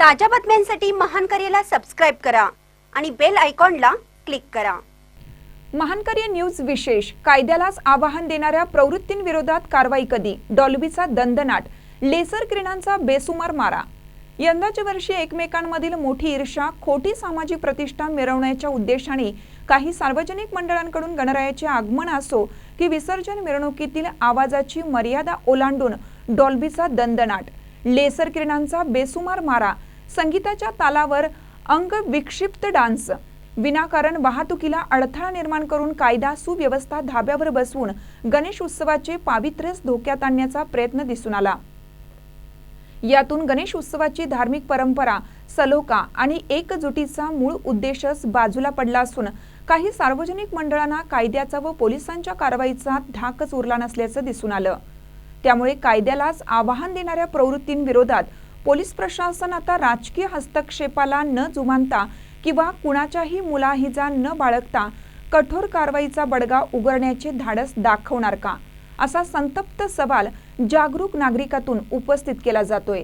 ताज्या बातम्यांसाठी महान करेला सबस्क्राईब करा आणि बेल आयकॉनला क्लिक करा. महानकार्य न्यूज विशेष कायद्यालाच आवाहन देणाऱ्या प्रवृत्तींविरोधात कारवाई कधी? डॉल्बीचा दंदनाट लेसर किरणांचा बेसुमार मारा. यंदाच्या वर्षी एकमेकांमधील मोठी ईर्षा खोटी सामाजिक प्रतिष्ठा मिरवण्याच्या उद्देशाने काही सार्वजनिक मंडळांकडून गणरायाचे आगमन असो की विसर्जन मिरवणुकीतील आवाजाची मर्यादा ओलांडून डॉल्बीचा दंदनाट लेसर किरणांचा बेसुमार मारा संगीताच्या तालावर अंग विक्षिप्त डान्स. विनाकारण वाहतुकीला अडथळा निर्माण करून कायदा सुव्यवस्था धाब्यावर बसवून गणेश उत्सवाचे पावित्र्यच धोक्यात आणण्याचा प्रयत्न दिसून आला. यातून गणेश उत्सवाची धार्मिक परंपरा सलोखा आणि एकजुटीचा मूळ उद्देशच बाजूला पडला असून काही सार्वजनिक मंडळांना कायद्याचा व पोलिसांच्या कारवाईचा धाकच उरला नसल्याचं दिसून आलं. त्यामुळे कायद्यालाच आवाहन देणाऱ्या प्रवृत्तींविरोधात पोलीस प्रशासन आता राजकीय हस्तक्षेपाला न जुमानता किंवा कुणाच्याही मुलाहिजा न बाळगता कठोर कारवाईचा बडगा उघडण्याचे धाडस दाखवणार का? असा संतप्त सवाल जागरूक नागरिकातून उपस्थित केला जातोय.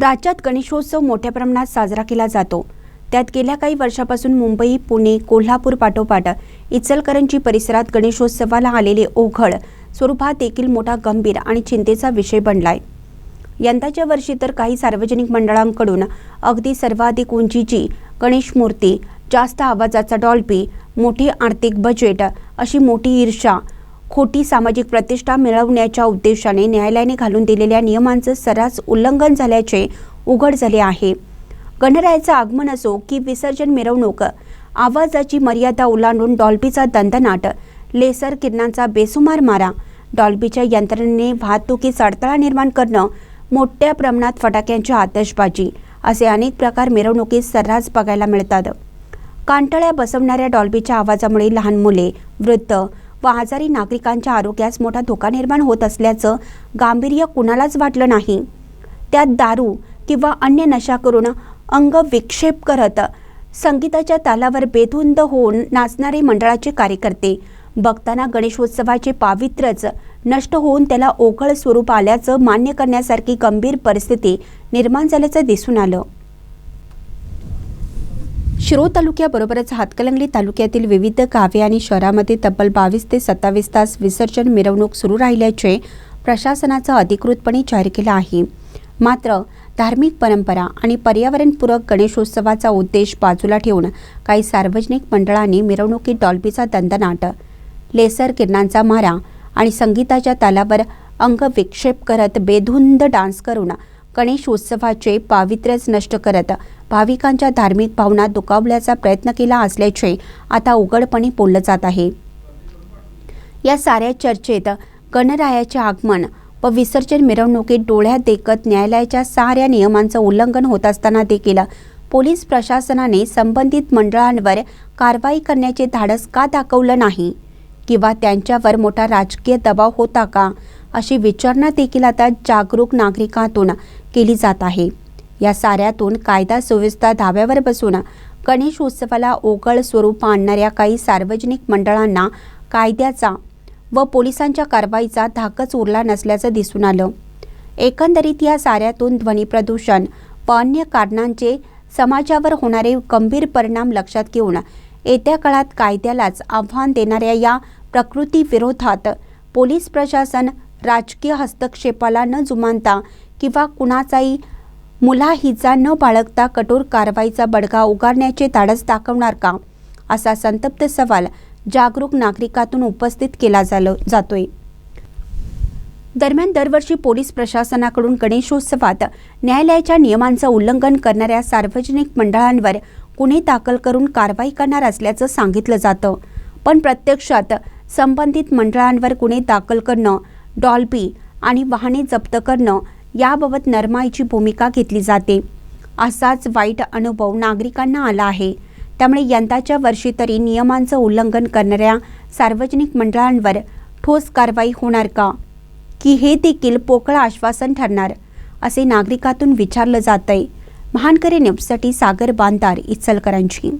राज्यात गणेशोत्सव मोठ्या प्रमाणात साजरा केला जातो. त्यात गेल्या काही वर्षापासून मुंबई पुणे कोल्हापूर पाठोपाठ इचलकरंजी परिसरात गणेशोत्सवाला आलेले ओघळ स्वरूपात देखील मोठा गंभीर आणि चिंतेचा विषय बनलाय. यंदाच्या वर्षी तर काही सार्वजनिक मंडळांकडून अगदी सर्वाधिक उंचीची गणेश मूर्ती जास्त आवाजाचा डॉल्बी मोठी आर्थिक बजेट अशी मोठी ईर्षा खोटी सामाजिक प्रतिष्ठा मिळवण्याच्या उद्देशाने न्यायालयाने घालून दिलेल्या नियमांचं सर्रास उल्लंघन झाल्याचे उघड झाले आहे. गणरायाचं आगमन असो की विसर्जन मिरवणूक आवाजाची मर्यादा ओलांडून डॉल्बीचा दंदनाट लेसर किरणांचा बेसुमार मारा डॉल्बीच्या यंत्रणेने वाहतुकीस अडथळा निर्माण करणं मोठ्या प्रमाणात फटाक्यांची आतषबाजी असे अनेक प्रकार मिरवणुकीत सर्रास बघायला मिळतात. कांटळ्या बसवणाऱ्या डॉल्बीच्या आवाजामुळे लहान मुले वृद्ध व आजारी नागरिकांच्या आरोग्यास मोठा धोका निर्माण होत असल्याचं गांभीर्य कुणालाच वाटलं नाही. त्यात दारू किंवा अन्य नशा करून अंग विक्षेप करत संगीताच्या तालावर बेधुंद होऊन नाचणारे मंडळाचे कार्यकर्ते बघताना गणेशोत्सवाचे पावित्र्यच नष्ट होऊन त्याला ओघळ स्वरूप आल्याचं मान्य करण्यासारखी गंभीर परिस्थिती निर्माण झाल्याचं दिसून आलं. शिरोळ तालुक्याबरोबरच हातकलंगली तालुक्यातील विविध गावे आणि शहरामध्ये तब्बल बावीस ते सत्तावीस तास विसर्जन मिरवणूक सुरू राहिल्याचे प्रशासनाचं अधिकृतपणे जाहीर केलं आहे. मात्र धार्मिक परंपरा आणि पर्यावरणपूरक गणेशोत्सवाचा उद्देश बाजूला ठेवून काही सार्वजनिक मंडळांनी मिरवणुकीत डॉल्बीचा दंदनाट लेसर किरणांचा मारा आणि संगीताच्या तालावर अंग विक्षेप करत बेधुंद डान्स करून गणेश उत्सवाचे पावित्र्यच नष्ट करत भाविकांच्या धार्मिक भावना दुखावल्याचा प्रयत्न केला असल्याचे आता उघडपणे बोललं जात आहे. या साऱ्या चर्चेत गणरायाचे आगमन व विसर्जन मिरवणुकीत डोळ्यात देखत न्यायालयाच्या साऱ्या नियमांचं उल्लंघन होत असताना देखील पोलीस प्रशासनाने संबंधित मंडळांवर कारवाई करण्याचे धाडस का दाखवलं नाही? किंवा त्यांच्यावर मोठा राजकीय दबाव होता का? अशी विचारणा देखील आता जागरूक नागरिकांतून केली जात आहे. या साऱ्यातून कायदा सुव्यवस्था धाब्यावर बसून गणेश उत्सवाला ओघळ स्वरूप आणणाऱ्या काही सार्वजनिक मंडळांना कायद्याचा व पोलिसांच्या कारवाईचा धाकच उरला नसल्याचं दिसून आलं. एकंदरीत या साऱ्यातून ध्वनी प्रदूषण व अन्य कारणांचे समाजावर होणारे गंभीर परिणाम लक्षात घेऊन येत्या काळात कायद्यालाच आव्हान देणाऱ्या या प्रकृतीविरोधात पोलीस प्रशासन राजकीय हस्तक्षेपाला न जुमानता किंवा कुणाचाही मुलाहिजा न बाळगता कठोर कारवाईचा बडगा उगारण्याचे धाडस दाखवणार का? असा संतप्त सवाल जागरूक नागरिकातून उपस्थित केला झालो जातोय. दरम्यान दरवर्षी पोलीस प्रशासनाकडून गणेशोत्सवात न्यायालयाच्या नियमांचं उल्लंघन करणाऱ्या सार्वजनिक मंडळांवर गुन्हे दाखल करून कारवाई करणार असल्याचं सांगितलं जातं. पण प्रत्यक्षात संबंधित मंडळांवर गुन्हे दाखल करणं डॉल्बी आणि वाहने जप्त करणं याबाबत नरमाईची भूमिका घेतली जाते. असाच वाईट अनुभव नागरिकांना आला आहे. त्यामुळे यंदाच्या वर्षी तरी नियमांचं उल्लंघन करणाऱ्या सार्वजनिक मंडळांवर ठोस कारवाई होणार का? की हे देखील पोकळ आश्वासन ठरणार? असे नागरिकातून विचारलं जात आहे महानकरे न्यूजसाठी सागर बांदार इचलकरांची